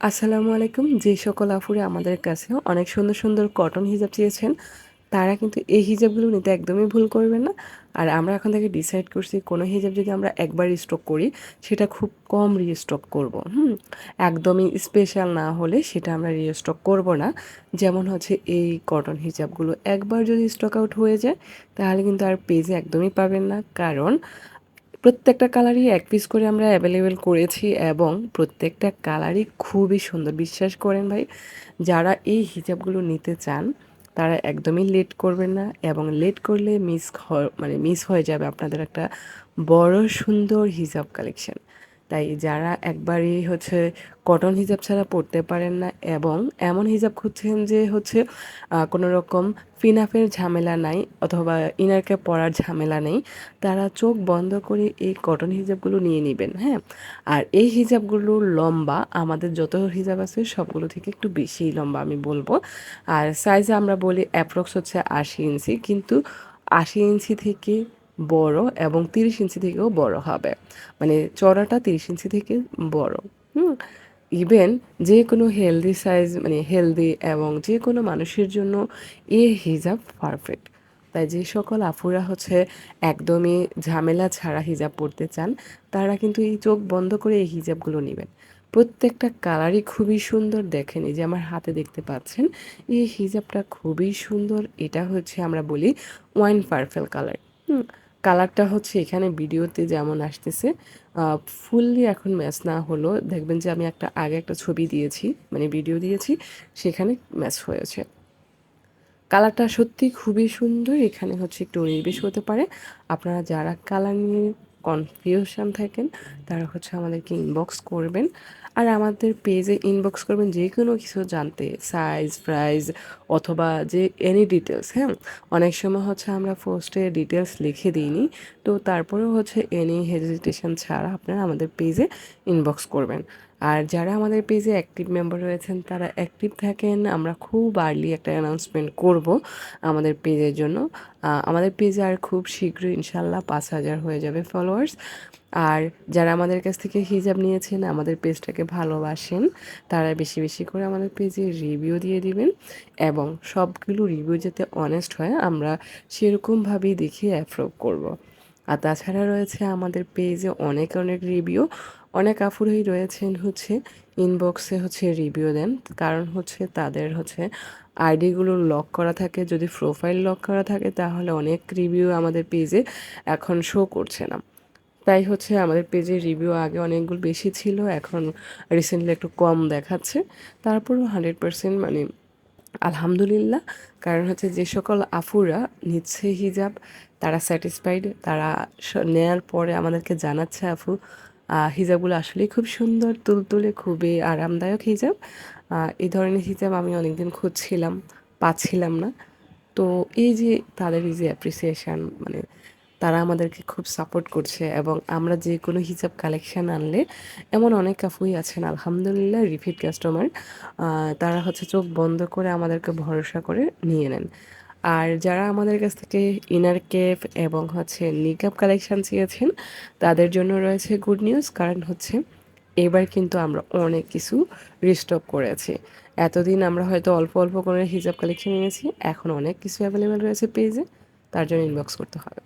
আসসালামু আলাইকুম। যে সকল আফুরে আমাদের কাছে অনেক সুন্দর সুন্দর কটন হিজাব চেয়েছেন, তারা কিন্তু এই হিজাবগুলো নিতে একদমই ভুল করবেন না। আর আমরা এখন থেকে ডিসাইড করছি কোনো হিজাব যদি আমরা একবার রিস্টক করি, সেটা খুব কম রিস্টক করব, হুম? একদমই স্পেশাল না হলে সেটা আমরা রিস্টক করব না। যেমন হচ্ছে এই কটন হিজাবগুলো একবার যদি স্টক আউট হয়ে যায়, তাহলে কিন্তু আর পেজে একদমই পাবেন না। কারণ প্রত্যেকটা কালারই এক পিস করে আমরা অ্যাভেলেবেল করেছি এবং প্রত্যেকটা কালারই খুবই সুন্দর। বিশ্বাস করেন ভাই, যারা এই হিজাবগুলো নিতে চান, তারা একদমই লেট করবেন না এবং লেট করলে মিস মানে মিস হয়ে যাবে আপনাদের একটা বড় সুন্দর হিজাব কালেকশন তাই যারা একবারই হচ্ছে কটন হিজাব ছাড়া পড়তে পারেন না এবং এমন হিজাব খুঁজছেন যে হচ্ছে কোনো রকম ফিনাফের ঝামেলা নাই অথবা ইনারকে পরার ঝামেলা নেই, তারা চোখ বন্ধ করে এই কটন হিজাবগুলো নিয়ে নেবেন হ্যাঁ? আর এই হিজাবগুলো লম্বা, আমাদের যত হিজাব আছে সবগুলো থেকে একটু বেশি লম্বা আমি বলব। আর সাইজে আমরা বলি অ্যাপ্রক্স হচ্ছে আশি ইঞ্চি, কিন্তু আশি ইঞ্চি থেকে বড় এবং তিরিশ ইঞ্চি থেকেও বড় হবে। মানে চড়াটা তিরিশ ইঞ্চি থেকে বড়। হুম? ইভেন যে কোনো হেলদি সাইজ মানে হেলদি এবং যে কোনো মানুষের জন্য এ হিজাব পারফেক্ট তাই যে সকল আফুরা হচ্ছে একদমই ঝামেলা ছাড়া হিজাব পরতে চান, তারা কিন্তু এই চোখ বন্ধ করে এই হিজাবগুলো নেবেন। প্রত্যেকটা কালারই খুবই সুন্দর দেখেন, এই যে আমার হাতে দেখতে পাচ্ছেন, এই হিজাবটা খুবই সুন্দর। এটা হচ্ছে আমরা বলি ওয়াইন পারফেল কালার হুম? কালারটা হচ্ছে এখানে ভিডিওতে যেমন আসতেছে ফুললি এখন ম্যাচ না হলো। দেখবেন যে আমি একটা, আগে একটা ছবি দিয়েছি মানে ভিডিও দিয়েছি, সেখানে ম্যাচ হয়েছে। কালারটা সত্যি খুবই সুন্দর, এখানে হচ্ছে একটু নির্বেশ হতে পারে। আপনারা যারা কালার নিয়ে কনফিউশন থাকেন, তারা হচ্ছে আমাদেরকে ইনবক্স করবেন। আর আমাদের পেজে ইনবক্স করবেন যে কোনো কিছু জানতে সাইজ প্রাইস অথবা যে এনি ডিটেলস হ্যাঁ? অনেক সময় হচ্ছে আমরা ফার্স্টে ডিটেলস লিখে দিইনি, তো তারপরেও হচ্ছে এনি হেজিটেশন ছাড়া আপনারা আমাদের পেজে ইনবক্স করবেন। আর যারা আমাদের পেজে অ্যাক্টিভ মেম্বার রয়েছেন, তারা অ্যাক্টিভ থাকেন, আমরা খুব আর্লি একটা অ্যানাউন্সমেন্ট করব আমাদের পেজের জন্য। আমাদের পেজে আর খুব শীঘ্রই ইনশাল্লাহ পাঁচ হাজার হয়ে যাবে ফলোয়ার্স আর যারা আমাদের কাছ থেকে হিজাব নিয়েছেন, আমাদের পেজটাকে ভালোবাসেন, তারা বেশি বেশি করে আমাদের পেজে রিভিউ দিয়ে দিবেন এবং সবগুলো রিভিউ যাতে অনেস্ট হয়, আমরা সেরকমভাবেই দেখে অ্যাপ্রুভ করব। আর তাছাড়া রয়েছে আমাদের পেজে অনেক অনেক রিভিউ অনেক আফুরই রয়েছেন হচ্ছে ইনবক্সে হচ্ছে রিভিউ দেন কারণ হচ্ছে তাদের হচ্ছে আইডিগুলো লক করা থাকে, যদি প্রোফাইল লক করা থাকে, তাহলে অনেক রিভিউ আমাদের পেজে এখন শো করছে না তাই হচ্ছে আমাদের পেজে রিভিউ আগে অনেকগুলো বেশি ছিল, এখন রিসেন্টলি একটু কম দেখাচ্ছে। তারপরেও হান্ড্রেড পারসেন্ট মানে আলহামদুলিল্লাহ, কারণ হচ্ছে যে সকল আফুরা নিচ্ছে হিজাব তারা স্যাটিসফাইড তারা নেয়ার পরে আমাদেরকে জানাচ্ছে আফু হিজাবগুলো আসলেই খুব সুন্দর, তুলতুলে, খুবই আরামদায়ক হিজাব এই ধরনের হিজাব আমি অনেকদিন খুঁজছিলাম, পাচ্ছিলাম না। তো এই যে তাদের এই যে অ্যাপ্রিসিয়েশান মানে তারা আমাদেরকে খুব সাপোর্ট করছে এবং আমরা যে কোনো হিসাব কালেকশান আনলে, এমন অনেক কাফুই আছেন, আলহামদুলিল্লাহ রিপিট কাস্টমার তারা হচ্ছে চোখ বন্ধ করে আমাদেরকে ভরসা করে নিয়ে নেন। আর যারা আমাদের কাছ থেকে ইনার কেপ এবং হচ্ছে নিকাপ কালেকশান চেয়েছেন, তাদের জন্য রয়েছে গুড নিউজ কারণ হচ্ছে এবার কিন্তু আমরা অনেক কিছু রিস্টক করেছি এতদিন আমরা হয়তো অল্প অল্প করে হিজাব কালেকশন এনেছি, এখন অনেক কিছু অ্যাভেলেবেল রয়েছে পেজে তার জন্য ইনবক্স করতে হবে।